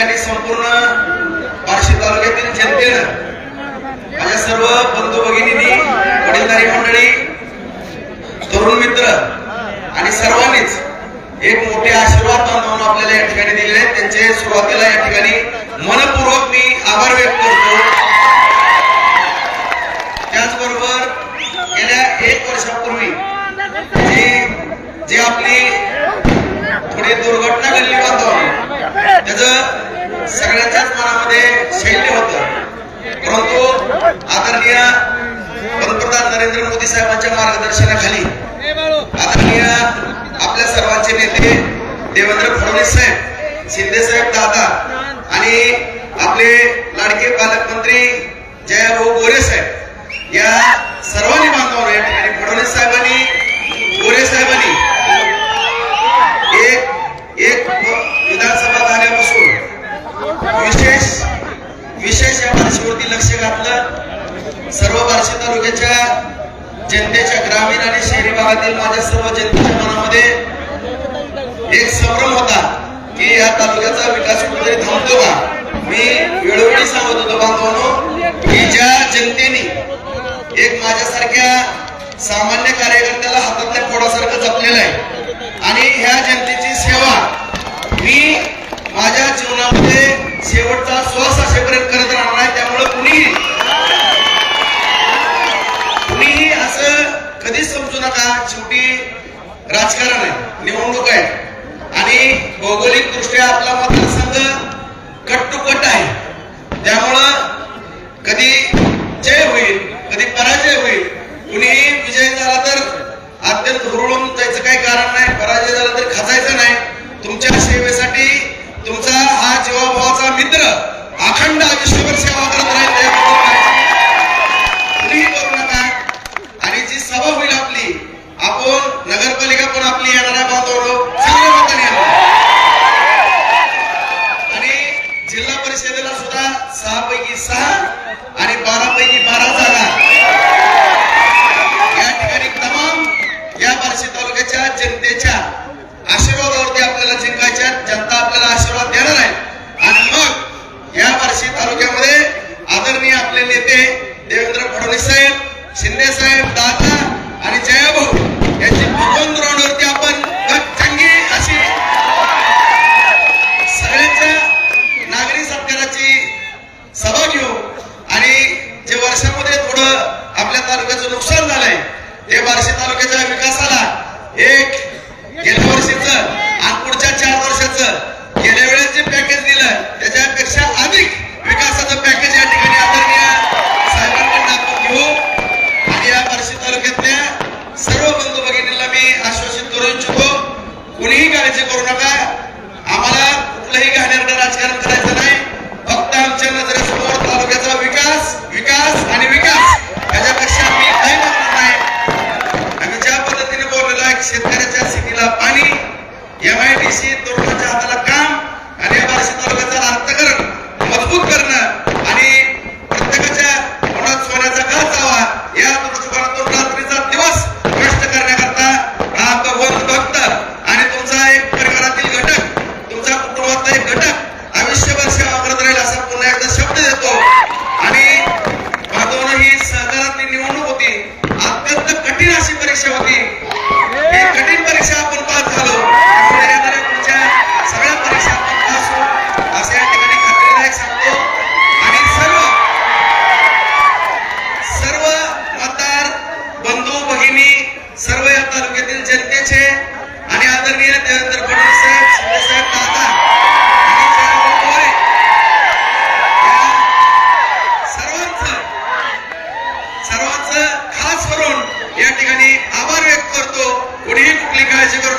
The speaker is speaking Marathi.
आणि संपूर्ण बार्शी तालुक्यातील जनतेनं माझ्या सर्व बंधू भगिनी वडीलधारी मंडळी तरुण मित्र आणि सर्वांनीच एक मोठे आशीर्वाद बांधून आपल्याला या ठिकाणी दिलेले आहेत. त्यांचे सुरुवातीला या ठिकाणी मनपूर्वक मी आभार व्यक्त करतो. त्याचबरोबर गेल्या एक वर्षापूर्वी जी जी आपली थोडी दुर्घटना घडली वातावरण त्याच सगळ्यांच्याच मनामध्ये शैल्य होतं. परंतु आदरणीय पंतप्रधान नरेंद्र मोदी साहेबांच्या मार्गदर्शनाखाली आदरणीय आपल्या सर्वांचे नेते देवेंद्र फडणवीस साहेब शिंदे साहेब दादा आणि आपले लाडके पालकमंत्री जयाभाऊ गोरे साहेब या सर्वांनी बांधवांना या ठिकाणी फडणवीस साहेबांनी गोरे साहेबांनी एक एक विधानसभा झाल्यापासून विशेष विशेष या बार्शीवरती लक्ष घातलं सर्व बार्शी तालुक्याच्या जनतेच्या ग्रामीण आणि शहरी भागातील माझ्या सर्व जनतेच्या मनामध्ये एक संभ्रम होता की या तालुक्याचा विकास कुठेतरी थांबतो का? मी वेळोवेळी सांगत होतो बांधवांनो की ज्या जनतेने एक माझ्यासारख्या सामान्य कार्यकर्त्याला हातातल्या फोडासारखं जपलेलं आहे आणि ह्या जनतेची सेवा मी माझ्या जीवनामध्ये शेवटचा श्वास असेपर्यंत करत राहणार आहे. त्यामुळे कुणीही कुणीही असं कधीच समजू नका. शेवटी राजकारण आहे. निवडणूक आहे. आणि भौगोलिक दृष्ट्या आपला मतदारसंघ कट टू कट आहे. त्यामुळं कधी जय होईल कधी पराजय होईल कुणीही विजय झाला तर अत्यंत हुरळून जायचं काही कारण नाही. पराजय झाला तर खचायचं नाही. तुमच्या सेवेसाठी मित्र अखंड आयुष्यभर सेवा करत राहिले करू नका. आणि जी सभा होईल आपली आपण नगरपालिका पण आपली येणार आहे बांधवलो सगळे लोकांनी येणार आणि जिल्हा परिषदेला सुद्धा सहा पैकी सहा आणि बारा पैकी बारा जागा या ठिकाणी तमाम या बार्शी तालुक्याच्या जनतेच्या आशीर्वादावरती आपल्याला जिंकायच्या जनता आपल्याला आशीर्वाद देणार आहे आणि मग या बार्शी तालुक्यामध्ये आदरणीय आपले नेते देवेंद्र फडणवीस साहेब शिंदे साहेब दादा आणि जयाभाऊ यांची भगवंत ग्राउंडवरती आपण चांगली अशी सगळ्यांच्या नागरी सत्काराची सभा घेऊ आणि जे वर्षामध्ये थोडं आपल्या तालुक्याचं नुकसान झालंय ते बार्शी तालुक्याच्या विकासाला एक गेल्या वर्षीच आणि पुढच्या चार वर्षाचं गेल्या वेळेस जे पॅकेज दिलं त्याच्यापेक्षा अधिक विकासाचं पॅकेज या ठिकाणी आदरणीय साहेबांकडून आपण घेऊ आणि या बार्शी तालुक्यातल्या सर्व बंधू भगिनींना मी आश्वासित करू इच्छितो कुणीही काळजी करू नका. आम्हाला कुठलंही घाणेरडं राजकारण करायचं नाही. फक्त आमच्या नजरेसमोर तालुक्याचा विकास विकास आणि विकास याच्यापेक्षा आम्ही काही मागणार नाही आम्ही ज्या पद्धतीने बोललेलो आहे शेतकऱ्याच्या शेतीला पाणी एम आय डी सी तरुणाच्या हाताला काम आणि या बार्शी तालुक्याचं अर्थकरण मजबूत करणं आणि प्रत्येकाच्या मनात सोन्याचा घास जावा या दृष्टिकोनातून रात्रीचा दिवस कष्ट करण्याकरता हा भगवंत भक्त आणि तुमचा एक परिवारातील घटक तुमचा कुटुंबातला एक घटक आयुष्यभर सेवा करत राहील असा पुन्हा एकदा शब्द देतो आणि बांधवनं ही सहकारातली निवडणूक होती अत्यंत कठीण अशी परीक्षा होती ही कठीण परीक्षा आपण पास झालो त्यामुळे येणाऱ्या पुढच्या सगळ्या परीक्षा आपण पास होऊ असं या ठिकाणी खात्रीदायक सांगतो आणि सर्व सर्व मतदार बंधू भगिनी सर्व या तालुक्यातील जनतेचे आणि आदरणीय देवेंद्र फडणवीस साहेब शिंदे दादा सर्वांच जयभाऊ खास करून या ठिकाणी आभार व्यक्त करतो. कुणीही कुठली काळजी करू